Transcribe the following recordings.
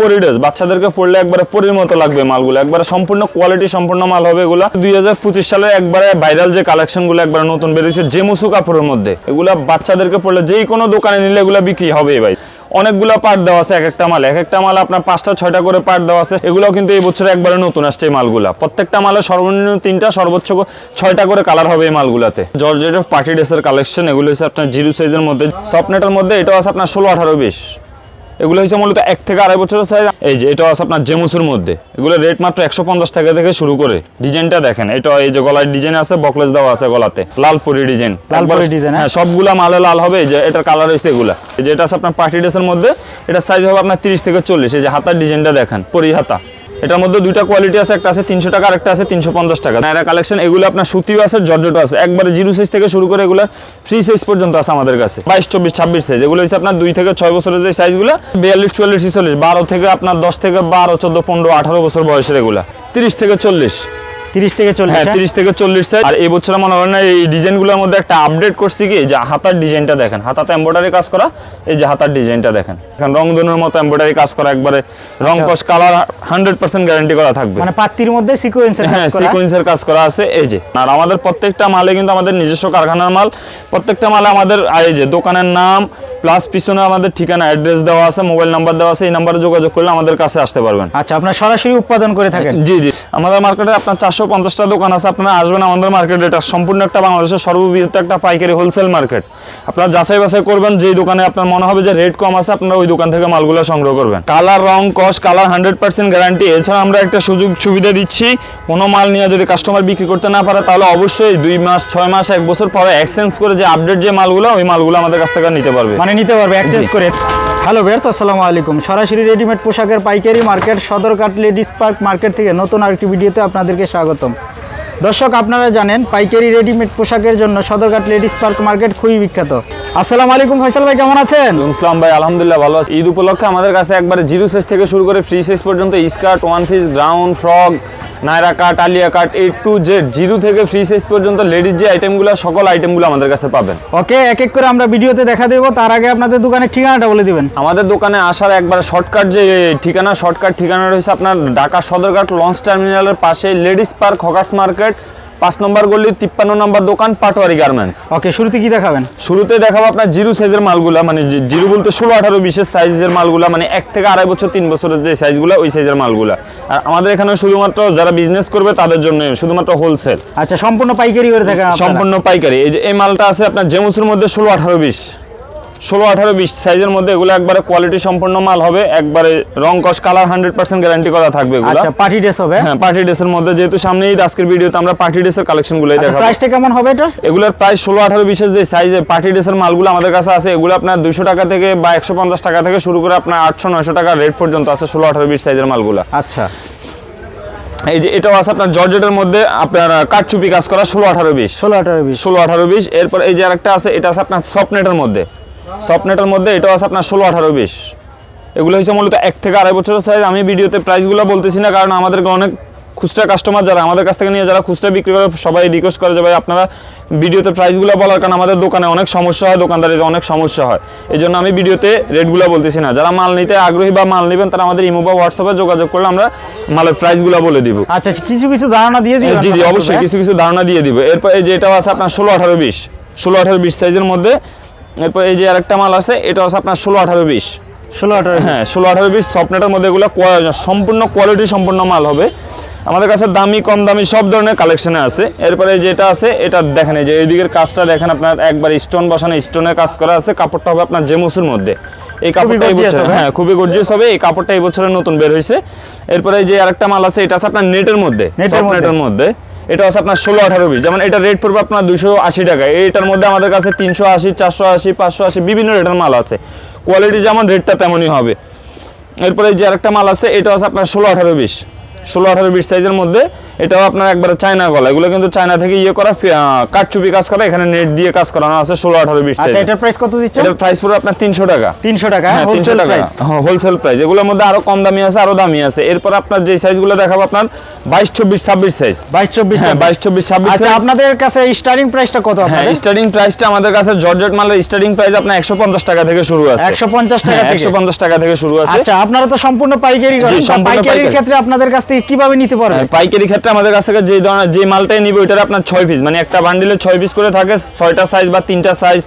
পরিডেস বাচ্চাদেরকে পড়লে একবারে পরির মতো লাগবে মালগুলো। একবারে সম্পূর্ণ কোয়ালিটি সম্পূর্ণ মাল হবে এগুলো। দুই হাজার পঁচিশ সালে একবারে ভাইরাল যে কালেকশনগুলো একবারে নতুন বেরিয়েছে জেমুসু কাপড়ের মধ্যে। এগুলা বাচ্চাদেরকে পড়লে যেই কোনো দোকানে নিলে এগুলো বিক্রি হবে ভাই। অনেকগুলো পার্ট দেওয়া আছে, এক একটা মাল। এক একটা মাল আপনার পাঁচটা, ছয়টা করে পার্ট দেওয়া আছে। এগুলো কিন্তু এই বছরে একবারে নতুন আসছে এই মালগুলা। প্রত্যেকটা মালে সর্বনিম্ন তিনটা, সর্বোচ্চ ছয়টা করে কালার হবে এই মালগুলাতে। জর্জেটের পার্টি ড্রেসের কালেকশন এগুলো হচ্ছে আপনার জিরো সাইজের মধ্যে। সফটনেটের মধ্যে এটাও আছে আপনার ষোলো, আঠারো, বিশ। এগুলো হচ্ছে মূলত এক থেকে আড়াই বছরের সাইজ এই যে এটা আছে আপনার জেমুসের মধ্যে। এগুলো রেট মাত্র একশো পঞ্চাশ টাকা থেকে শুরু করে। ডিজাইনটা দেখেন এটা এই যে গলার ডিজাইন আছে বকলেস দেওয়া আছে গলাতে। লাল লালপুরি ডিজাইন। লালপুরি ডিজাইন হ্যাঁ? হ্যাঁ সবগুলা মালে লাল হবে এই যে এটার কালার হয়েছে এগুলা। এই যে এটা আছে আপনার পার্টি ড্রেসের মধ্যে এটা সাইজ হবে আপনার তিরিশ থেকে চল্লিশ। এই যে হাতার ডিজাইনটা দেখেন পরি হাতা। এটার মধ্যে দুইটা কোয়ালিটি আছে, একটা আছে তিনশো টাকা একটা আছে তিনশো পঞ্চাশ টাকা। নাইরা কালেকশন এগুলো আপনার সুতিও আছে, জর্জটও আছে। একবারে জিরো সাইজ থেকে শুরু করে এগুলো ফ্রি সাইজ পর্যন্ত আছে আমাদের কাছে। বাইশ, চব্বিশ, ছাব্বিশ সাইজ এগুলো হচ্ছে আপনার দুই থেকে ছয় বছরের যে সাইজগুলো বিয়াল্লিশ, চুয়াল্লিশ, ছিচল্লিশ, বারো থেকে আপনার দশ থেকে বারো, চোদ্দ, পনেরো, আঠারো বছর বয়সের এগুলো। তিরিশ থেকে চল্লিশ। তিরিশ থেকে চল্লিশ হ্যাঁ তিরিশ থেকে চল্লিশ সাইজ আর এই বছর মনে হয় না এই ডিজাইনগুলোর মধ্যে একটা আপডেট করছি কি? যে হাতার ডিজাইনটা দেখেন। হাতাতে এমব্রয়ডারি কাজ করা এই যে হাতার ডিজাইনটা দেখেন। এখন রংধনুর মতো এমব্রয়ডারি কাজ করা একবারে রং কস কালার হান্ড্রেড পার্সেন্ট গ্যারান্টি করা থাকবে। মানে পাত্তির মধ্যে সিকোয়েন্সের হ্যাঁ সিকোয়েন্সের কাজ করা আছে এই যে। আর আমাদের প্রত্যেকটা মালে কিন্তু আমাদের নিজস্ব কারখানার মাল। প্রত্যেকটা মালে আমাদের এই যে দোকানের নাম প্লাস পিছনে আমাদের ঠিকানা অ্যাড্রেস দেওয়া আছে মোবাইল নাম্বার দেওয়া আছে এই নাম্বারে যোগাযোগ করলে আমাদের কাছে আসতে পারবেন। আচ্ছা আপনার সরাসরি উৎপাদন করে থাকেন? জি জি। আমাদের মার্কেটে আপনার চারশো পঞ্চাশটা দোকান আছে আপনারা আসবেন আমাদের মার্কেটে এটা সম্পূর্ণ একটা বাংলাদেশের সর্ববৃহৎ একটা পাইকারি হোলসেল মার্কেট আপনারা যাচাই বাছাই করবেন যেই দোকানে আপনার মনে হবে যে রেট কম আছে আপনারা ওই দোকান থেকে মালগুলো সংগ্রহ করবেন। কালার রং কস কালার হান্ড্রেড পার্সেন্ট গ্যারান্টি এছাড়া আমরা একটা সুযোগ সুবিধা দিচ্ছি কোনো মাল নিয়ে যদি কাস্টমার বিক্রি করতে না পারে তাহলে অবশ্যই দুই মাস ছয় মাস এক বছর পরে এক্সচেঞ্জ করে যে আপডেট যে মালগুলো ওই মালগুলো আমাদের কাছ থেকে নিতে পারবে। মানে নিতে পারবে এক্সচেঞ্জ করে। হ্যালো বেয়ার্স আসসালামু আলাইকুম। সরাসরি রেডিমেড পোশাকের পাইকারি market Sadarghat ladies park market থেকে নতুন আরেকটি ভিডিওতে আপনাদেরকে স্বাগতম। দর্শক, আপনারা জানেন, পাইকারি রেডিমেড পোশাকের জন্য সদরঘাট লেডিস পার্ক মার্কেট খুবই বিখ্যাত। আসসালামু আলাইকুম, ফয়সাল ভাই, কেমন আছেন? ইসলাম ভাই, আলহামদুলিল্লাহ ভালো আছে। ঈদ উপলক্ষে আমাদের কাছে একবারে জিরো সাইজ থেকে শুরু করে ফ্রি সাইজ পর্যন্ত skirt, one piece ground frock Nyra cut Alia cut A to Z zero থেকে ফ্রি সাইজ পর্যন্ত লেডিস যে আইটেমগুলো সকল আইটেমগুলো আমাদের কাছে পাবেন। ওকে এক এক করে আমরা ভিডিওতে দেখা দেবো। তার আগে আপনাদের দোকানের ঠিকানাটা বলে দিবেন। আমাদের দোকানে আসার একবার শর্টকাট যে ঠিকানা শর্টকাট ঠিকানা রয়েছে আপনার ঢাকা সদরঘাট লঞ্চ টার্মিনালের পাশে লেডিস পার্ক হকার্স মার্কেট। পাঁচ নম্বর গলি তিপ্পান্ন নম্বর দোকান পাটোয়ারি গার্মেন্টস ওকে শুরুতে কি দেখাবেন? শুরুতে দেখাবো আপনার জিরো সাইজের মালগুলা মানে জিরো বলতে ষোলো আঠারো বিশের সাইজের মালগুলা মানে এক থেকে আড়াই বছর তিন বছরের যে সাইজগুলো ওই সাইজের মালগুলা। আর আমাদের এখানে শুধুমাত্র যারা বিজনেস করবে তাদের জন্য শুধুমাত্র হোলসেল আচ্ছা সম্পূর্ণ পাইকারি করে দেখা সম্পূর্ণ পাইকারি। এই যে এই মালটা আছে আপনার জেমুসের মধ্যে ষোলো আঠারো বিশ। ষোলো আঠারো বিশ সাইজের মধ্যে এগুলো একবারে কোয়ালিটি সম্পন্ন মাল হবে। একবারে রং কস কালার হান্ড্রেড পার্সেন্ট গ্যারান্টি করা থাকবে এগুলো। আচ্ছা পার্টি ড্রেস হবে? হ্যাঁ পার্টি ড্রেসের মধ্যে যেহেতু সামনে ঈদ আজকের ভিডিওতে আমরা পার্টি ড্রেসের কালেকশনগুলোই দেখাবো। প্রাইসটা কেমন হবে এটা এগুলোর প্রায় ষোলো আঠারো বিশের যে সাইজে পার্টি ড্রেসের মালগুলো আমাদের কাছে আছে এগুলো আপনার দুশো টাকা থেকে বা একশো পঞ্চাশ টাকা থেকে শুরু করে আপনার আটশো নয়শো টাকা রেট পর্যন্ত আছে ষোলো আঠারো বিশ সাইজের মালগুলো। আচ্ছা। এই যে এটাও আছে আপনার জর্জেটের মধ্যে আপনার কাঠচুপি কাজ করা ষোলো আঠারো বিশ। ষোলো আঠারো বিশ। ষোলো আঠারো বিশ এরপর এই যে আরেকটা আছে এটা আছে আপনার সফটনেটের মধ্যে। সফটনেটের মধ্যে এটাও আছে আপনার ষোলো আঠারো বিশ। এগুলো হচ্ছে মূলত এক থেকে আড়াই বছরের সাইজ আমি ভিডিওতে প্রাইসগুলো বলতেছি না কারণ আমাদেরকে অনেক খুচরা কাস্টমার যারা আমাদের কাছ থেকে নিয়ে যারা খুচরা বিক্রি করে সবাই রিকোয়েস্ট করে যে ভাই আপনারা ভিডিওতে প্রাইসগুলো বলার কারণ আমাদের দোকানে অনেক সমস্যা হয় দোকানদারিতে অনেক সমস্যা হয়। এই জন্য আমি ভিডিওতে রেটগুলো বলতেছি না। যারা মাল নিতে আগ্রহী বা মাল নেবেন তারা আমাদের ইমো বা হোয়াটসঅ্যাপে যোগাযোগ করলে আমরা মালের প্রাইসগুলো বলে দিব। আচ্ছা কিছু কিছু ধারণা দিয়ে দিবেন জি জি অবশ্যই? কিছু কিছু ধারণা দিয়ে দিব। এরপর এই যে এটাও আছে আপনার ষোলো আঠারো বিশ। ষোলো আঠারো বিশ সাইজের মধ্যে এরপর এই যে আরেকটা মাল আছে এটা আছে আপনার ষোলো আঠারো বিশ। ষোলো আঠারো হ্যাঁ ষোলো আঠারো বিশ সফটনেটের মধ্যে এগুলো সম্পূর্ণ কোয়ালিটি সম্পূর্ণ মাল হবে। আমাদের কাছে দামি কম দামি সব ধরনের কালেকশনে আছে। এরপরে যেটা আছে এটা দেখেন এই যে এইদিকের কাজটা দেখেন আপনার একবার স্টোন বসানো স্টোনের কাজ করা আছে। কাপড়টা হবে আপনার জেমুসের মধ্যে। এই কাপড়টা এই বছর হ্যাঁ খুবই গর্জিয়াস হবে। এই কাপড়টা এই বছরের নতুন বের হয়েছে। এরপরে যে আরেকটা মাল আছে এটা আছে আপনার নেটের মধ্যে নেটের মধ্যে। এটা হচ্ছে আপনার ষোলো, আঠারো, বিশ। যেমন এটা রেট পড়বে আপনার দুশো আশি টাকা। এটার মধ্যে আমাদের কাছে তিনশো আশি, চারশো আশি, পাঁচশো আশি বিভিন্ন রেটের মাল আছে। কোয়ালিটি যেমন রেটটা তেমনই হবে। এরপরে যে আরেকটা মাল আছে, এটা হচ্ছে আপনার ষোলো, আঠারো, বিশ। ষোলো, আঠারো, বিশ সাইজের মধ্যে এটাও আপনার একবারে চায়না গলা। এগুলো কিন্তু চায়না থেকে ইয়ে করা আহ, কাজ করা এখানে নেট দিয়ে কাজ করানো আছে ষোলো আঠারো বিশ আচ্ছা এটার প্রাইস কত দিচ্ছেন? এটার প্রাইস পড়বে আপনার তিনশো টাকা। তিনশো টাকা হ্যাঁ তিনশো হোলসেল টাকা হোলসেল প্রাইস এগুলোর মধ্যে আরও কম দামি আছে আরও দামি আছে। এরপর আপনার যে সাইজগুলো দেখাবো আপনার বাইশ চব্বিশ ছাব্বিশ সাইজ বাইশ চব্বিশ হ্যাঁ বাইশ চব্বিশ ছাব্বিশ আচ্ছা আপনাদের কাছে স্টার্টিং প্রাইসটা কত হ্যাঁ স্টার্টিং প্রাইসটা আমাদের কাছে জর্জেট মালের স্টার্টিং প্রাইস আপনার একশো পঞ্চাশ টাকা থেকে শুরু আছে। একশো পঞ্চাশ টাকা একশো পঞ্চাশ টাকা থেকে শুরু আছে। আচ্ছা আপনারা তো সম্পূর্ণ পাইকারি করেন পাইকারির পাইকারি। ক্ষেত্রে আপনাদের কাছ থেকে কীভাবে নিতে পারবে হ্যাঁ, পাইকারি ক্ষেত্রে আমাদের কাছ থেকে যে ধরনের যে মালটাই নিবে, ওইটার আপনার ছয় পিস মানে একটা বান্ডিলে ছয় পিস করে থাকে, ছয়টা সাইজ বা তিনটা সাইজ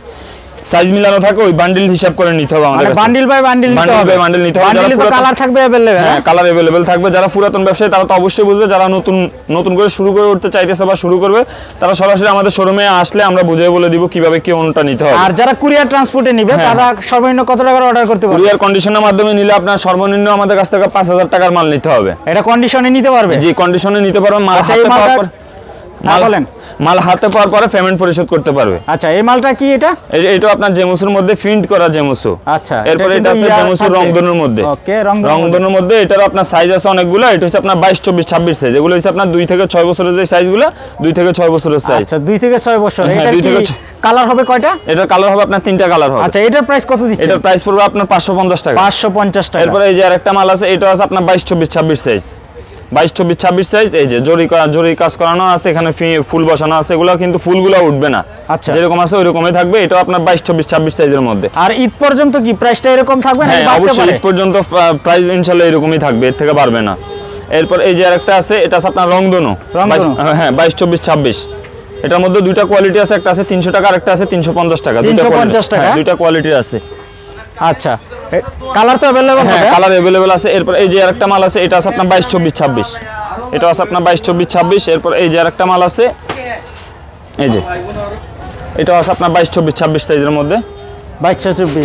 সাইজ মিলানো থাকে ওই বান্ডিল হিসাব করে নিতে হবে আমাদের মানে কাছে। বান্ডিল বাই বান্ডিল নিতে Bundle হবে by bundle নিতে হবে। বান্ডিলে যারা তো পুরাতন- কালার থাকবে अवेलेबल হ্যাঁ কালার अवेलेबल থাকবে যারা পুরাতন ব্যবসায়ী তারা তো অবশ্যই বুঝবে যারা নতুন নতুন করে শুরু করে উঠতে চাইতেছে বা শুরু করবে তারা সরাসরি আমাদের শোরুমে আসলে আমরা বুঝিয়ে বলে দিব কিভাবে কি কোনটা নিতে হবে আর যারা কুরিয়ার ট্রান্সপোর্টে নিবে হ্যাঁ। তারা সর্বনিম্ন কত টাকার অর্ডার করতে পারবে কুরিয়ার কন্ডিশনের মাধ্যমে নিলে আপনার সর্বনিম্ন আমাদের কাছ থেকে পাঁচ হাজার টাকার মাল নিতে হবে এটা কন্ডিশনে নিতে পারবে যে কন্ডিশনে নিতে পারবেন মাল আচ্ছা, এই হাতে পাওয়ার বলেন। মাল হাতে পাওয়ার পরে পেমেন্ট পরিশোধ করতে পারবে। আচ্ছা এই মালটা কি এটা? এইটা আপনার জেমুসুর মধ্যে প্রিন্ট করা জেমুসু। আচ্ছা এরপরে এটা আছে জেমুসুর রংধনুর মধ্যে। ওকে রংধনুর মধ্যে। এটার আপনার সাইজ আছে অনেকগুলো এটা হচ্ছে আপনার বাইশ চব্বিশ ছাব্বিশ সাইজ এগুলো হচ্ছে আপনার দুই থেকে ছয় বছরের যে সাইজগুলো দুই থেকে ছয় বছরের সাইজ আচ্ছা দুই থেকে ছয় বছর। হ্যাঁ, এটা কি কালার হবে কয়টা? এটার কালার হবে আপনার তিনটা কালার হবে। আচ্ছা এটার প্রাইস কত দিচ্ছে এটার প্রাইস পড়বে আপনার পাঁচশো পঞ্চাশ টাকা। পাঁচশো পঞ্চাশ টাকা। এরপরে এই যে আরেকটা মাল আছে এটা আছে আপনার বাইশ চব্বিশ ছাব্বিশ সাইজ বাইশ চব্বিশ ছাব্বিশ সাইজ এই যে জরি জরি কাজ করানো আছে এখানে ফুল বসানো আছে এগুলো কিন্তু ফুলগুলো উঠবে না। আচ্ছা। যেরকম আছে ওইরকমই থাকবে এটা আপনার বাইশ চব্বিশ ছাব্বিশ সাইজের মধ্যে। আর ঈদ পর্যন্ত কি প্রাইসটা এরকম থাকবে হ্যাঁ অবশ্যই ঈদ পর্যন্ত প্রাইস ইনশাল্লাহ এরকমই থাকবে এর থেকে বাড়বে না। এরপর এই যে আরেকটা আছে এটা আছে আপনার রংধনু। হ্যাঁ বাইশ চব্বিশ ছাব্বিশ। এটার মধ্যে দুইটা কোয়ালিটি আছে একটা আছে তিনশো টাকা আর একটা আছে তিনশো পঞ্চাশ টাকা দুইটা 350 quality- টাকা? হ্যাঁ, দুইটা কোয়ালিটি আছে। আচ্ছা। কালার তো অ্যাভেলেবল হ্যাঁ হবে? কালার अवेलेबल আছে। এরপর এই যে আরেকটা মাল আছে এটা আছে আপনার বাইশ চব্বিশ ছাব্বিশ। এটা আছে আপনার বাইশ চব্বিশ ছাব্বিশ। এরপর এই যে আরেকটা মাল আছে এই যে। এটা আছে আপনার বাইশ চব্বিশ ছাব্বিশ সাইজের মধ্যে।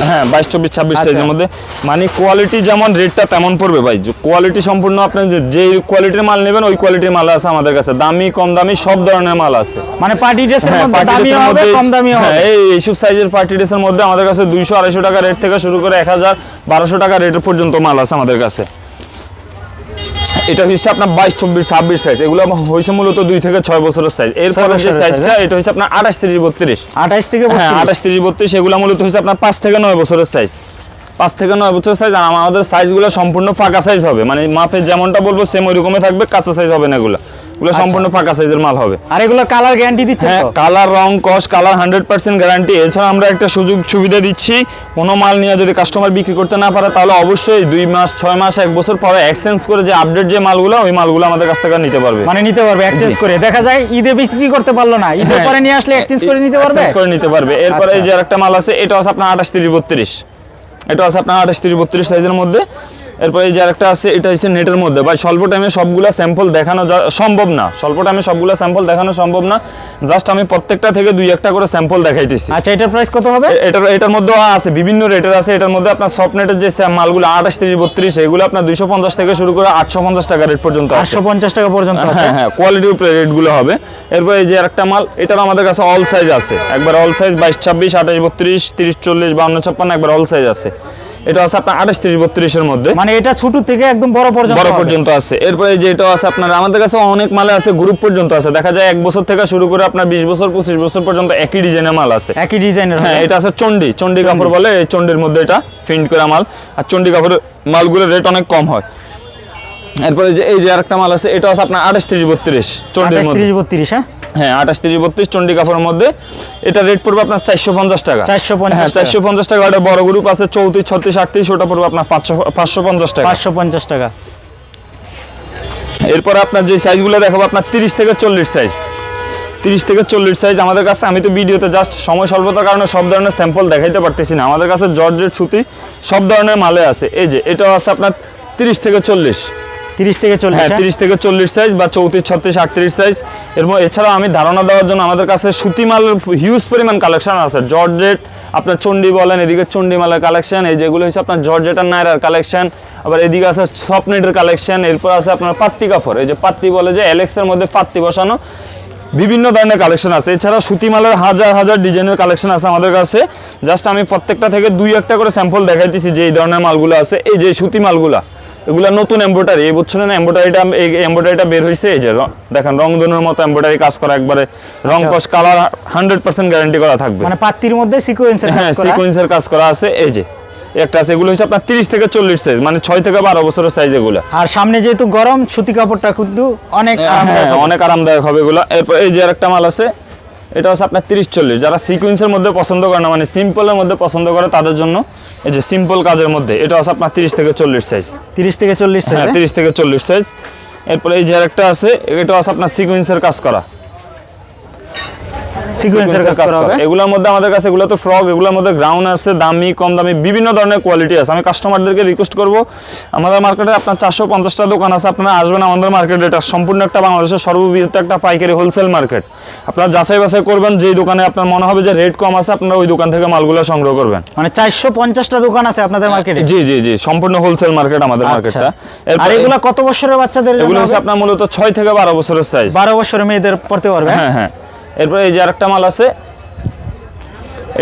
হ্যাঁ বাইশ চব্বিশ ছাব্বিশ আচ্ছা। সাইজের মধ্যে। মানে কোয়ালিটি যেমন রেটটা তেমন পড়বে ভাই। কোয়ালিটি সম্পূর্ণ আপনি যে কোয়ালিটির মাল নেবেন ওই কোয়ালিটির মাল আছে আমাদের কাছে। দামি কম দামি সব ধরনের মাল আছে। মানে পার্টি ড্রেসের হ্যাঁ, মধ্যে হবে কম দামি হ্যাঁ, হবে। এই এইসব সাইজের পার্টি ড্রেসের মধ্যে আমাদের কাছে দুইশো আড়াইশো টাকা রেট থেকে শুরু করে এক হাজার বারোশো টাকা রেট পর্যন্ত মাল আছে আমাদের কাছে। এটা হচ্ছে আপনার বাইশ চব্বিশ ছাব্বিশ সাইজ এগুলো হয়েছে মূলত দুই থেকে ছয় বছরের সাইজ এরপরে যে সাইজটা এটা হচ্ছে আপনার আঠাশ তিরিশ বত্রিশ। আঠাশ থেকে হ্যাঁ আঠাশ তিরিশ বত্রিশ এগুলো মূলত হচ্ছে আপনার পাঁচ থেকে নয় বছরের সাইজ পাঁচ থেকে নয় বছর সাইজ আর আমাদের সাইজগুলো সম্পূর্ণ ফাঁকা সাইজ হবে। মানে মাপে যেমনটা বলব সেম ওই রকমই থাকবে কাঁচা সাইজ হবে না এগুলো। এগুলো সম্পূর্ণ ফাঁকা সাইজের মাল হবে। আর এগুলো কালার গ্যারান্টি দিচ্ছে হ্যাঁ কালার রং কস কালার হান্ড্রেড পার্সেন্ট গ্যারান্টি এছাড়া আমরা একটা সুযোগ সুবিধা দিচ্ছি কোনো মাল নিয়ে যদি কাস্টমার বিক্রি করতে না পারে তাহলে অবশ্যই দুই মাস ছয় মাস এক বছর পরে এক্সচেঞ্জ করে যে আপডেট যে মালগুলো ওই মালগুলো আমাদের কাছ থেকে নিতে পারবে। মানে নিতে পারবে এক্সচেঞ্জ করে। দেখা যায় ঈদে বিক্রি করতে পারল না। ঈদের হ্যাঁ। পরে নিয়ে আসলে এক্সচেঞ্জ করে নিতে পারবে? করে নিতে পারবে। এরপরে এই আচ্ছা। যে আরেকটা মাল আছে এটা আছে আপনার আঠাশ তিরিশ বত্রিশ। এটা আছে আপনার আঠাশ তিরিশ বত্রিশ সাইজের মধ্যে। এরপরে এই যে আরেকটা আছে এটা হচ্ছে নেটের মধ্যে। বা স্বল্প টাইমে সবগুলা স্যাম্পল দেখানো সম্ভব না। স্বল্প টাইমে সবগুলা স্যাম্পল দেখানো সম্ভব না। জাস্ট আমি প্রত্যেকটা থেকে দুই একটা করে স্যাম্পল দেখাইতেছি। আচ্ছা এটার প্রাইস কত হবে? এটার এটার মধ্যে আছে বিভিন্ন রেটের আছে। এটার মধ্যে আপনার সফট নেটের যে মালগুলো আঠাশ তিরিশ বত্রিশ এগুলো আপনার দুইশো পঞ্চাশ থেকে শুরু করে আটশো পঞ্চাশ টাকা রেট পর্যন্ত আটশো পঞ্চাশ টাকা পর্যন্ত হ্যাঁ হ্যাঁ কোয়ালিটির উপরে রেটগুলো হবে। এরপর এই যে একটা মাল এটার আমাদের কাছে অল সাইজ আছে। একবার অল সাইজ বাইশ ছাব্বিশ আঠাশ বত্রিশ তিরিশ চল্লিশ বাউন্ন ছাপ্পান্ন একবার অল সাইজ আছে। এটা আছে আপনার আঠাশ তিরিশ বত্রিশের মধ্যে। মানে এটা ছোট থেকে একদম বড় পর্যন্ত বড় পর্যন্ত আছে। এরপরে যে এটা আছে আপনার আমাদের কাছে অনেক মালে আছে গ্রুপ পর্যন্ত আছে। দেখা যায় এক বছর থেকে শুরু করে আপনার বিশ বছর পঁচিশ বছর পর্যন্ত একই ডিজাইনের মাল আছে। একই ডিজাইনের হ্যাঁ এটা আছে চন্ডি চন্ডি কাপড় বলে এই চন্ডির মধ্যে এটা প্রিন্ট করা মাল। আর চন্ডি কাপড়ের মালগুলোর রেট অনেক কম হয়। এরপরে যে এই যে আরেকটা মাল আছে এটা আছে আপনার আঠাশ তিরিশ বত্রিশ চন্ডির মধ্যে তিরিশ বত্রিশ হ্যাঁ? হ্যাঁ আঠাশ তিরিশ বত্রিশ চন্ডি কাপড়ের মধ্যে। এটা রেট পড়বে আপনার চারশো পঞ্চাশ টাকা। 450 হ্যাঁ চারশো পঞ্চাশ টাকা একটা বড় গ্রুপ আছে চৌত্রিশ ছত্রিশ আটত্রিশ ওটা পড়বে আপনার পাঁচশো পাঁচশো পঞ্চাশ টাকা। পাঁচশো পঞ্চাশ টাকা। এরপর আপনার যে সাইজগুলো দেখাবো আপনার তিরিশ থেকে চল্লিশ সাইজ তিরিশ থেকে চল্লিশ সাইজ আমাদের কাছে আমি তো ভিডিওতে জাস্ট সময় স্বল্পতার কারণে সব ধরনের স্যাম্পল দেখাইতে পারতেছি না। আমাদের কাছে জর্জের সুতি সব ধরনের মালে আছে। এই যে এটাও আছে আপনার তিরিশ থেকে চল্লিশ। তিরিশ থেকে চল্লিশ হ্যাঁ হ্যাঁ? থেকে চল্লিশ সাইজ বা চৌত্রিশ ছত্রিশ আটত্রিশ সাইজ এর ম- এছাড়াও আমি ধারণা দেওয়ার জন্য আমাদের কাছে সুতি হিউজ পরিমাণ কালেকশন আছে। জর্জেট আপনার চণ্ডী বলেন এদিকে চণ্ডী মালের কালেকশন এই যেগুলো হচ্ছে আপনার জর্জেট আর নায়রার কালেকশন আবার এদিকে আছে সপনেটের কালেকশন এরপর আছে আপনার পাত্তি কাপড়। এই যে পাত্তি বলে যে অ্যালেক্সের মধ্যে পাত্তি বসানো বিভিন্ন ধরনের কালেকশন আছে। এছাড়া সুতিমালের হাজার হাজার ডিজাইনের কালেকশন আছে আমাদের কাছে। জাস্ট আমি প্রত্যেকটা থেকে দুই একটা করে স্যাম্পল দেখাইতেছি যে এই ধরনের মালগুলো আছে। এই যে সুতি মালগুলা এগুলা নতুন এমব্রয়ডারি এই বছর না এমব্রয়ডারিটা এই এমব্রয়ডারিটা বের হয়েছে এই যে র- দেখেন রংধনুর মতো এমব্রয়ডারি কাজ করা একবারে রং কস কালার হান্ড্রেড পার্সেন্ট গ্যারান্টি করা থাকবে। মানে পাত্তির মধ্যে সিকোয়েন্সের হ্যাঁ সিকোয়েন্সের কাজ করা আছে এই যে একটা আছে এগুলো হচ্ছে আপনার তিরিশ থেকে চল্লিশ সাইজ মানে ছয় থেকে বারো বছরের সাইজ এগুলো। আর সামনে যেহেতু গরম সুতি কাপড়টা কিন্তু অনেক হ্যাঁ অনেক আরামদায়ক হবে এগুলো। এরপর এই যে আরেকটা মাল আছে এটা হচ্ছে আপনার তিরিশ চল্লিশ। যারা সিকুয়েন্সের মধ্যে পছন্দ করে না মানে সিম্পলের মধ্যে পছন্দ করে তাদের জন্য এই যে সিম্পল কাজের মধ্যে এটা হচ্ছে আপনার তিরিশ থেকে চল্লিশ সাইজ তিরিশ থেকে চল্লিশ হ্যাঁ তিরিশ থেকে চল্লিশ সাইজ এরপরে এই যে আরেকটা আছে এটা হচ্ছে আপনার সিকুয়েন্সের কাজ করা। সিকোয়েন্সের কাজ করা হবে। এগুলোর মধ্যে আমাদের কাছে এগুলো তো ফ্রক এগুলোর মধ্যে গ্রাউন্ড আছে দামি কম দামি বিভিন্ন ধরনের কোয়ালিটি আছে। আমি কাস্টমারদেরকে রিকোয়েস্ট করব আমাদের মার্কেটে আপনার চারশো পঞ্চাশটা দোকান আছে আপনারা আসবেন আমাদের মার্কেটে এটা সম্পূর্ণ একটা বাংলাদেশের সর্ববৃহৎ একটা পাইকারি হোলসেল মার্কেট আপনারা যাচাই বাছাই করবেন যেই দোকানে আপনার মনে হবে যে রেট কম আছে আপনারা ওই দোকান থেকে মালগুলো সংগ্রহ করবেন। মানে চারশো পঞ্চাশটা দোকান আছে আপনাদের মার্কেটে জি জি জি সম্পূর্ণ হোলসেল মার্কেট আমাদের আচ্ছা। মার্কেটটা আর এগুলো কত বছরের বাচ্চাদের এগুলো হচ্ছে আপনার মূলত ছয় থেকে বারো বছরের সাইজ বারো বছরের মেয়েদের পড়তে পারবে? হ্যাঁ হ্যাঁ। এরপরে এই যে আরেকটা মাল আছে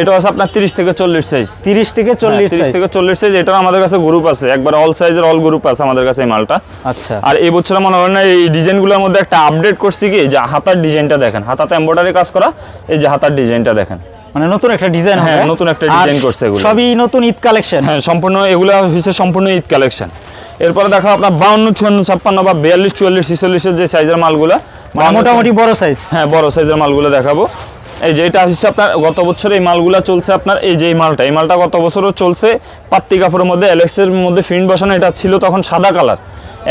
এটা হচ্ছে আপনার তিরিশ থেকে চল্লিশ সাইজ তিরিশ থেকে চল্লিশ তিরিশ size। থেকে চল্লিশ সাইজ এটা আমাদের কাছে গ্রুপ আছে। একবার অল সাইজের অল গ্রুপ আছে আমাদের কাছে এই মালটা। আচ্ছা। আর এই বছরে মনে হয় না এই ডিজাইনগুলোর মধ্যে একটা আপডেট করছি কি যে হাতার ডিজাইনটা দেখেন। হাতাতে এমব্রয়ডারি কাজ করা এই যে হাতার ডিজাইনটা দেখেন। মানে নতুন একটা ডিজাইন হ্যাঁ, নতুন একটা ডিজাইন করছে এগুলো। সবই নতুন ঈদ কালেকশন হ্যাঁ সম্পূর্ণ এগুলো হচ্ছে সম্পূর্ণ ঈদ কালেকশন এরপরে দেখো আপনার বাউন্ন চুয়ান্ন ছাপ্পান্ন বা বিয়াল্লিশ চুয়াল্লিশ ছিচল্লিশের যে সাইজের মালগুলো মানে মোটামুটি বড় সাইজ হ্যাঁ বড় সাইজের মালগুলো দেখাবো। এই যে এটা হচ্ছে আপনার গত বছর এই মালগুলো চলছে আপনার এই যে এই মালটা এই মালটা গত বছরও চলছে। পাত্তি কাপড়ের মধ্যে অ্যালেক্সের মধ্যে ফিন বসানো এটা ছিল তখন সাদা কালার।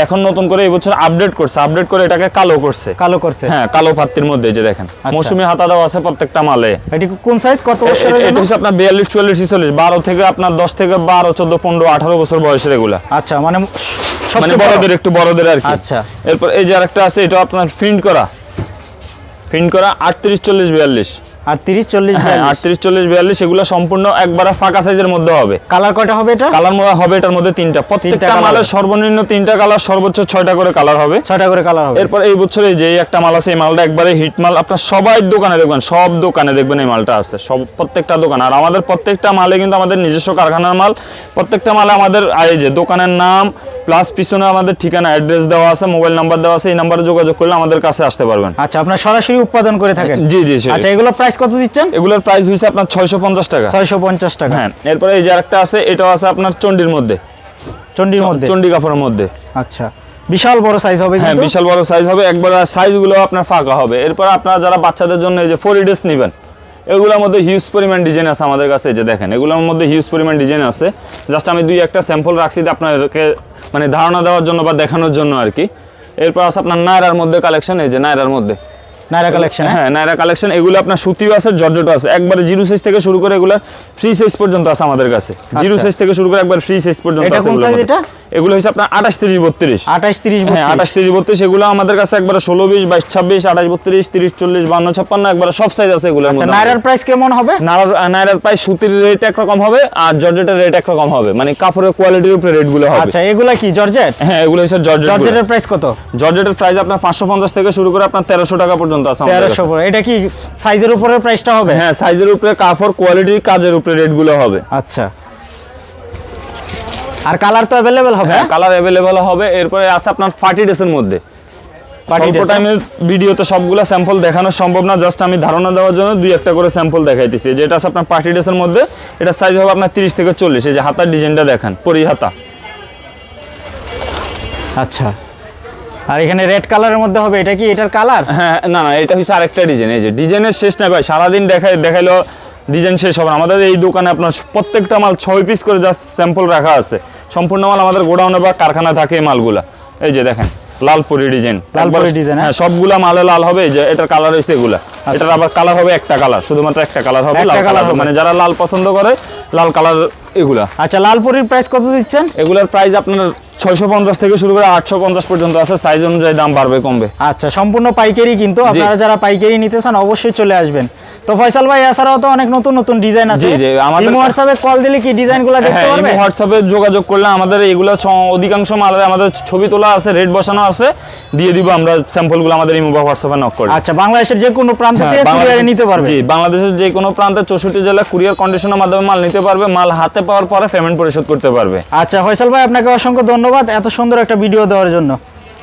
এখন নতুন করে এই বছর আপডেট করছে আপডেট করে এটাকে কালো করছে। কালো করছে। হ্যাঁ কালো পাত্তির মধ্যে যে দেখেন আচ্ছা। মৌসুমি হাতা দেওয়া আছে প্রত্যেকটা মালে। এটি কোন সাইজ কত বছর এটা হচ্ছে আপনার বিয়াল্লিশ চুয়াল্লিশ ছিচল্লিশ। বারো থেকে আপনার দশ থেকে বারো চোদ্দ পনেরো আঠারো বছর বয়সের এগুলা। আচ্ছা মানে মানে বড়দের একটু বড়দের আর কি। আচ্ছা। এরপর এই যে আরেকটা আছে এটা আপনার ফিন্ট করা। ফিন্ট করা আটত্রিশ চল্লিশ বিয়াল্লিশ। আর তিরিশ চল্লিশ হ্যাঁ এগুলো সম্পূর্ণ একবারে ফাঁকা সাইজের মধ্যে হবে। কালার কয়টা হবে এটা? কালার হবে এটার মধ্যে তিনটা। প্রত্যেকটা মালের সর্বনিম্ন তিনটা কালার সর্বোচ্চ করে কালার হবে। করে কালার হবে। এরপর এই বছরে যে একটা মাল আছে এই মালটা একবারে হিট মাল। আপনার সবাই দোকানে দেখবেন সব দোকানে দেখবেন এই মালটা আছে। সব প্রত্যেকটা দোকান। আর আমাদের প্রত্যেকটা মালে কিন্তু আমাদের নিজস্ব কারখানার মাল। প্রত্যেকটা মালে আমাদের এই যে দোকানের নাম প্লাস পিছনে আমাদের ঠিকানা অ্যাড্রেস দেওয়া আছে মোবাইল নাম্বার দেওয়া আছে এই নাম্বারে যোগাযোগ করলে আমাদের কাছে আসতে পারবেন। আচ্ছা আপনার সরাসরি উৎপাদন করে থাকেন? জি জি জি আচ্ছা এগুলো প্রাইস কত দিচ্ছেন? এগুলোর প্রাইস হয়েছে আপনার ছয়শো পঞ্চাশ টাকা। ছয়শো পঞ্চাশ টাকা। হ্যাঁ এরপরে এই যে আরেকটা আছে এটাও আছে আপনার চন্ডির মধ্যে। চন্ডির মধ্যে? চন্ডি কাপড়ের মধ্যে। আচ্ছা বিশাল বড় সাইজ হবে হ্যাঁ বিশাল বড় সাইজ হবে একবার সাইজগুলো আপনার ফাঁকা হবে। এরপর আপনারা যারা বাচ্চাদের জন্য এই যে ফোর ডেস নেবেন এগুলোর মধ্যে হিউজ পরিমাণ ডিজাইন আছে আমাদের কাছে এই যে দেখেন এগুলোর মধ্যে হিউজ পরিমাণ ডিজাইন আছে। জাস্ট আমি দুই একটা স্যাম্পল রাখছি আপনাদেরকে মানে ধারণা দেওয়ার জন্য বা দেখানোর জন্য আর কি। এরপর আছে আপনার নায়রার মধ্যে কালেকশন এই যে নায়রার মধ্যে। নাইরা কালেকশন হ্যাঁ নায়রা কালেকশন এগুলো আপনার সুতিও আছে জর্জেটও আছে। একবারে জিরো সাইজ থেকে শুরু করে এগুলো ফ্রি সাইজ পর্যন্ত আছে আমাদের কাছে। জিরো সাইজ থেকে শুরু করে একবার ফ্রি সাইজ পর্যন্ত আছে কোন মধ্যে। এটা? এগুলো হচ্ছে আপনার আঠাশ তিরিশ বত্রিশ। আঠাশ তিরিশ হ্যাঁ আঠাশ তিরিশ বত্রিশ এগুলো আমাদের কাছে একবারে ষোলো বিশ বাইশ ছাব্বিশ আঠাশ বত্রিশ তিরিশ চল্লিশ বান্ন ছাপ্পান্ন একবারে সব সাইজ আছে এগুলোর আচ্ছা মধ্যে নাইরার প্রাইস কেমন হবে? নাইরার প্রায় সুতির রেট একরকম হবে আর জর্জেটের রেট একরকম হবে। মানে কাপড়ের কোয়ালিটির উপরে রেটগুলো হবে। আচ্ছা এগুলা কি জর্জেট? হ্যাঁ এগুলো হচ্ছে জর্জেট জর্জেটের প্রাইস কত? জর্জেটের প্রাইস আপনার পাঁচশো পঞ্চাশ থেকে শুরু করে আপনার তেরোশো টাকা পর্যন্ত আছে আমাদের তেরোশো কাছে। এটা কি সাইজের উপরে প্রাইসটা হবে? হ্যাঁ সাইজের উপরে কাপড় কোয়ালিটি কাজের উপরে রেটগুলো হবে। আচ্ছা। আর কালার তো অ্যাভেলেবেল হবে? হ্যাঁ কালার অ্যাভেলেবল হবে। এরপরে আছে আপনার পার্টি ড্রেসের মধ্যে। অল্প ভিডিওতে সবগুলো স্যাম্পল দেখানো সম্ভব না। জাস্ট আমি ধারণা দেওয়ার জন্য দুই একটা করে স্যাম্পল দেখাইতেছি। যেটা আছে আপনার পার্টি ড্রেসের মধ্যে এটা সাইজ হবে আপনার তিরিশ থেকে চল্লিশ। এই যে হাতার ডিজাইনটা দেখেন পরি হাতা আচ্ছা। আর এখানে রেড কালারের মধ্যে হবে, এটা কি এটার কালার হ্যাঁ না না, এটা হচ্ছে আরেকটা ডিজাইন এই যে ডিজাইনের শেষ না, ভাই, সারাদিন দেখাই দেখাইলো ডিজাইন শেষ হবে আমাদের এই দোকানে আপনার প্রত্যেকটা মাল ছয় পিস করে জাস্ট স্যাম্পল রাখা আছে। সম্পূর্ণ মাল আমাদের গোডাউনে বা কারখানা থাকে এই মালগুলা। এই যে দেখেন লালপুরি ডিজাইন। লালপুরি design, হ্যাঁ? হ্যাঁ সবগুলা মালে লাল হবে যে এটার কালার হয়েছে এগুলা। এটার আবার কালার হবে একটা কালার শুধুমাত্র একটা কালার হবে লাল কালার মানে যারা লাল পছন্দ করে লাল কালার এগুলা। আচ্ছা লালপুরির প্রাইস কত দিচ্ছেন? এগুলার প্রাইস আপনার ছয়শো পঞ্চাশ থেকে শুরু করে আটশো পঞ্চাশ পর্যন্ত আছে সাইজ অনুযায়ী দাম বাড়বে কমবে। আচ্ছা সম্পূর্ণ পাইকারি কিন্তু। আপনারা যারা পাইকারি নিতে চান অবশ্যই চলে আসবেন। তো ফয়সাল ভাই এছাড়াও তো অনেক নতুন নতুন ডিজাইন আছে। জি, জি, আমাদের- হোয়াটসঅ্যাপে কল দিলে কি ডিজাইনগুলো দেখতে হ্যাঁ পারবে? হোয়াটসঅ্যাপে যোগাযোগ করলে আমাদের এগুলো অধিকাংশ মালের আমাদের ছবি তোলা আছে রেট বসানো আছে। দিয়ে দিব আমরা স্যাম্পলগুলো আমাদের ইমো বা হোয়াটসঅ্যাপে নক করে। আচ্ছা বাংলাদেশের যে কোনো প্রান্ত থেকে কুরিয়ারে নিতে পারবে? জি বাংলাদেশের যে কোনো প্রান্তে চৌষট্টি জেলা কুরিয়ার কন্ডিশনের মাধ্যমে মাল নিতে পারবে। মাল হাতে পাওয়ার পরে পেমেন্ট পরিশোধ করতে পারবে। আচ্ছা ফয়সাল ভাই আপনাকে অসংখ্য ধন্যবাদ এত সুন্দর একটা ভিডিও দেওয়ার জন্য।